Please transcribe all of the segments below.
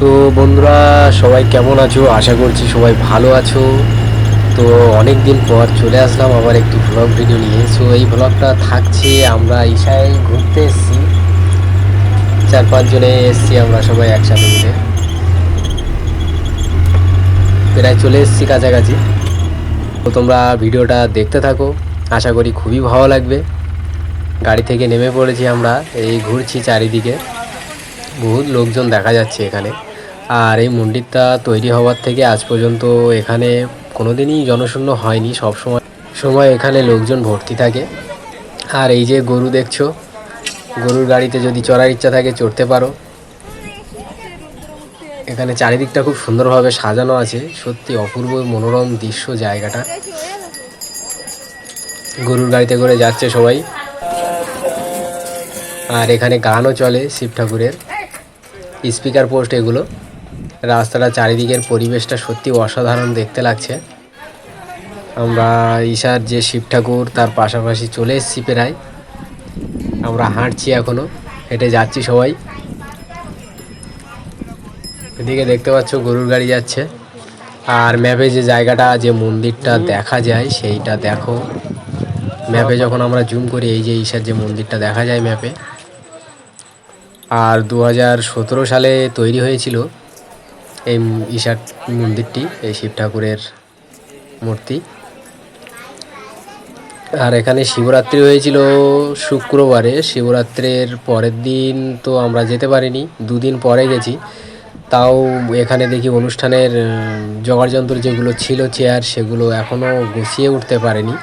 তো বন্ধুরা, সবাই কেমন আছো? আশা করছি সবাই ভালো আছো। তো অনেক দিন পর চলে আসলাম আবার একটি ব্লগ ভিডিও নিয়ে। সো এই ব্লগটা থাকছে আমরা ইশায় ঘুরতে এসেছি। চার পাঁচজনে এসেছি আমরা সবাই একসাথে মিলে। প্রায় চলে এসেছি কাছাকাছি। তো তোমরা ভিডিওটা দেখতে থাকো। আশা করি খুবই ভালো লাগবে। গাড়ি থেকে নেমে পড়েছি আমরা। এই ঘুরছি চারিদিকে। বহুত লোকজন দেখা যাচ্ছে এখানে। আর এই মন্দিরটা তৈরি হওয়ার থেকে আজ পর্যন্ত এখানে কোনোদিনই জনশূন্য হয়নি, সব সময় সময় এখানে লোকজন ভর্তি থাকে। আর এই যে গরু দেখছ, গরুর গাড়িতে যদি চড়ার ইচ্ছা থাকে চড়তে পারো। এখানে চারিদিকটা খুব সুন্দরভাবে সাজানো আছে, সত্যি অপূর্ব মনোরম দৃশ্য জায়গাটা। গরুর গাড়িতে করে যাচ্ছে সবাই। আর এখানে গানও চলে শিব ঠাকুরের। স্পিকার পোস্ট এগুলো। রাস্তাটা চারিদিকের পরিবেশটা সত্যি অসাধারণ দেখতে লাগছে। আমরা ঈশার যে শিব ঠাকুর, তার পাশাপাশি চলে এসেছি প্রায়। আমরা হাঁটছি এখনও হেঁটে যাচ্ছি সবাই। এদিকে দেখতে পাচ্ছ গরুর গাড়ি যাচ্ছে। আর ম্যাপে যে জায়গাটা, যে মন্দিরটা দেখা যায়, সেইটা দেখো। ম্যাপে যখন আমরা জুম করি, এই যে ঈশার যে মন্দিরটা দেখা যায় ম্যাপে। আর দু হাজার সতেরো সালে তৈরি হয়েছিল এই ঈশার মন্দিরটি, এই শিব ঠাকুরের মূর্তি। আর এখানে শিবরাত্রি হয়েছিল শুক্রবারে। শিবরাত্রির পরের দিন তো আমরা যেতে পারিনি, দুদিন পরে গেছি। তাও এখানে দেখি অনুষ্ঠানের জোগাড় যন্ত্র যেগুলো ছিল, চেয়ার সেগুলো এখনও গুছিয়ে উঠতে পারেনি।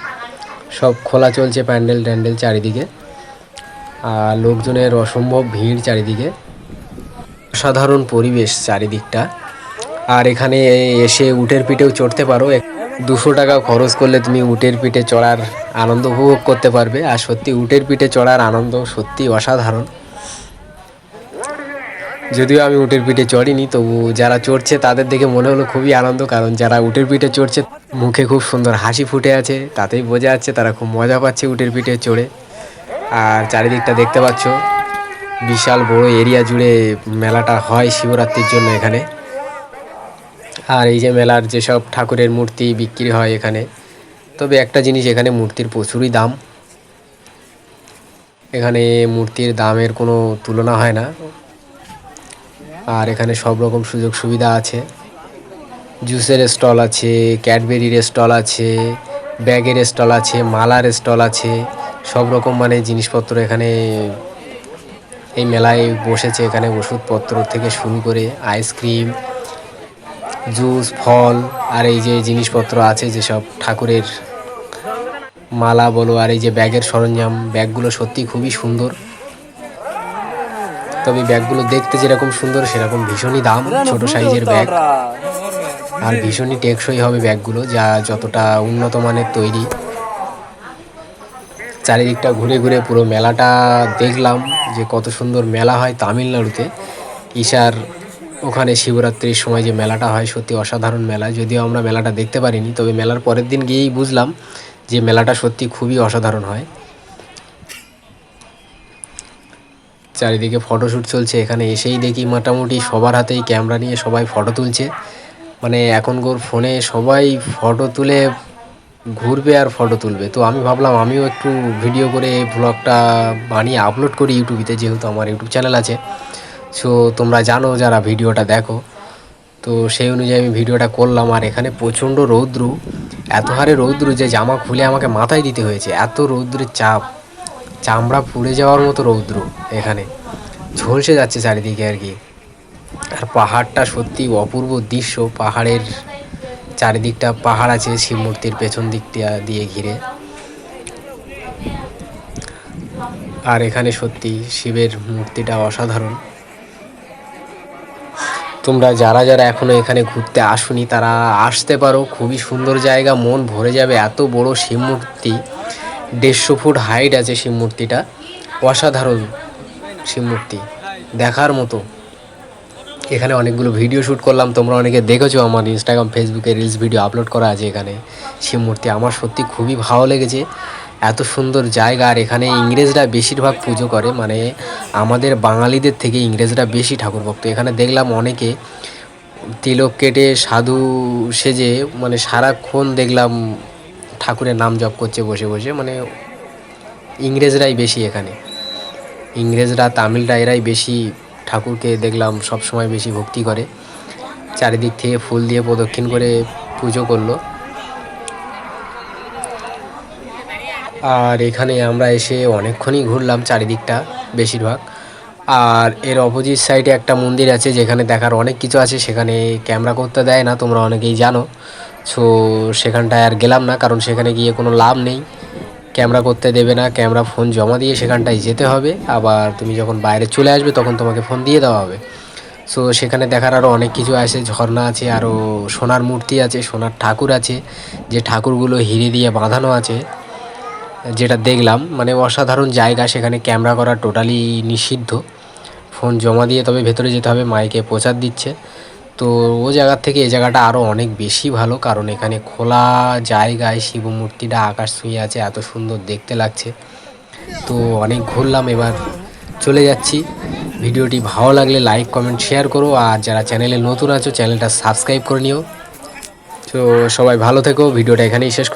সব খোলা চলছে প্যান্ডেল ট্যান্ডেল চারিদিকে। লোকজনের অসম্ভব ভিড় চারিদিকে। অসাধারণ পরিবেশ চারিদিকটা। আর এখানে এসে উটের পিঠেও চড়তে পারো। দুশো টাকা খরচ করলে তুমি উটের পিঠে চড়ার আনন্দ উপভোগ করতে পারবে। আর সত্যি উটের পিঠে চড়ার আনন্দ সত্যি অসাধারণ। যদিও আমি উটের পিঠে চড়িনি, তবু যারা চড়ছে তাদের দেখে মনে হলো খুবই আনন্দ। কারণ যারা উটের পিঠে চড়ছে, মুখে খুব সুন্দর হাসি ফুটে আছে। তাতেই বোঝা যাচ্ছে তারা খুব মজা পাচ্ছে উটের পিঠে চড়ে। আর চারিদিকটা দেখতে পাচ্ছ। বিশাল বড় এরিয়া জুড়ে মেলাটা হয় শিবরাত্রির জন্য এখানে। আর এই যে মেলার যেসব ঠাকুরের মূর্তি বিক্রি হয় এখানে, তবে একটা জিনিস এখানে মূর্তির প্রচুরই দাম। এখানে মূর্তির দামের কোনো তুলনা হয় না। আর এখানে সব রকম সুযোগ সুবিধা আছে। জুসের স্টল আছে, ক্যাডবেরির স্টল আছে, ব্যাগের স্টল আছে, মালার স্টল আছে। সব রকম মানে জিনিসপত্র এখানে এই মেলায় বসেছে। এখানে ওষুধপত্র থেকে শুরু করে আইসক্রিম জুস ফল, আর এই যে জিনিসপত্র আছে যেসব ঠাকুরের মালা বলো, আর এই যে ব্যাগের সরঞ্জাম, ব্যাগগুলো সত্যি খুবই সুন্দর। তবে ব্যাগগুলো দেখতে যেরকম সুন্দর, সেরকম ভীষণই দাম, ছোট সাইজের ব্যাগ। আর ভীষণই টেকসই হবে ব্যাগগুলো, যা যতটা উন্নত মানের তৈরি। চারিদিকটা ঘুরে ঘুরে পুরো মেলাটা দেখলাম যে কত সুন্দর মেলা হয় তামিলনাড়ুতে। ঈশার ওখানে শিবরাত্রির সময় যে মেলাটা হয় সত্যি অসাধারণ মেলা। যদিও আমরা মেলাটা দেখতে পারিনি, তবে মেলার পরের দিন গিয়েই বুঝলাম যে মেলাটা সত্যি খুবই অসাধারণ হয়। চারিদিকে ফটোশ্যুট চলছে, এখানে এসেই দেখি মোটামুটি সবার হাতেই ক্যামেরা নিয়ে সবাই ফটো তুলছে। মানে এখনকার ফোনে সবাই ফটো তুলে ঘুরবে আর ফটো তুলবে। তো আমি ভাবলাম আমিও একটু ভিডিও করে ব্লগটা বানিয়ে আপলোড করি ইউটিউবিতে যেহেতু আমার ইউটিউব চ্যানেল আছে। সো তোমরা জানো যারা ভিডিওটা দেখো। তো সেই অনুযায়ী আমি ভিডিওটা করলাম আর এখানে প্রচণ্ড রৌদ্রু। এত হারে রৌদ্রু যে জামা খুলে আমাকে মাথায় দিতে হয়েছে। এত রৌদ্রের চাপ। চামড়া পুড়ে যাওয়ার মতো রৌদ্র এখানে। ঝলসে যাচ্ছে চারিদিকে আর কি। আর পাহাড়টা সত্যি অপূর্ব দৃশ্য। পাহাড়ের চারিদিকটা পাহাড় আছে, শিব মূর্তির পেছন দিকটা দিয়ে ঘিরে। আর এখানে সত্যি শিবের মূর্তিটা অসাধারণ। তোমরা যারা যারা এখনও এখানে ঘুরতে আসুনি, তারা আসতে পারো। খুবই সুন্দর জায়গা, মন ভরে যাবে। এত বড় শিব মূর্তি, দেড়শো ফুট হাইট আছে শিব মূর্তিটা। অসাধারণ শিব মূর্তি, দেখার মতো। এখানে অনেকগুলো ভিডিও শ্যুট করলাম। তোমরা অনেকে দেখেছ আমার ইনস্টাগ্রাম ফেসবুকে রিলস ভিডিও আপলোড করা আছে এখানে। শিব মূর্তি আমার সত্যি খুবই ভালো লেগেছে। এত সুন্দর জায়গা আর এখানে ইংরেজরা বেশিরভাগ পুজো করে মানে আমাদের বাঙালিদের থেকে ইংরেজরা বেশি ঠাকুর ভক্ত। এখানে দেখলাম অনেকে তিলক কেটে সাধু সেজে মানে সারাক্ষণ দেখলাম ঠাকুরের নাম জপ করছে বসে বসে মানে ইংরেজরাই বেশি এখানে। ইংরেজরা, তামিলরা এরাই বেশি ঠাকুরকে দেখলাম সব সময় বেশি ভক্তি করে। চারিদিক থেকে ফুল দিয়ে প্রদক্ষিণ করে পুজো করল। আর এখানে আমরা এসে অনেকক্ষণই ঘুরলাম চারিদিকটা বেশিরভাগ। আর এর অপোজিট সাইডে একটা মন্দির আছে যেখানে দেখার অনেক কিছু আছে, সেখানে ক্যামেরা করতে দেয় না, তোমরা অনেকেই জানো। সো সেখানটায় আর গেলাম না, কারণ সেখানে গিয়ে কোনো লাভ নেই। ক্যামেরা করতে দেবে না, ক্যামেরা ফোন জমা দিয়ে সেখানটায় যেতে হবে। আবার তুমি যখন বাইরে চলে আসবে, তখন তোমাকে ফোন দিয়ে দেওয়া হবে। সো সেখানে দেখার আরও অনেক কিছু আছে, ঝর্ণা আছে আরও সোনার মূর্তি আছে, সোনার ঠাকুর আছে, যে ঠাকুরগুলো হিরে দিয়ে বাঁধানো আছে, যেটা দেখলাম। মানে অসাধারণ জায়গা, সেখানে ক্যামেরা করা টোটালি নিষিদ্ধ। ফোন জমা দিয়ে তবে ভেতরে যেতে হবে, মাইকে প্রচার দিচ্ছে। তো ও জায়গার থেকে এ জায়গাটা আরও অনেক বেশি ভালো, কারণ এখানে খোলা জায়গায় শিব মূর্তিটা আকাশ ছুঁয়ে আছে, এত সুন্দর দেখতে লাগছে। তো অনেক ঘুরলাম, এবার চলে যাচ্ছি। ভিডিওটি ভালো লাগলে লাইক, কমেন্ট, শেয়ার করো, আর যারা চ্যানেলে নতুন আছো, চ্যানেলটা সাবস্ক্রাইব করে নিও। তো সবাই ভালো থেকো, ভিডিওটা এখানেই শেষ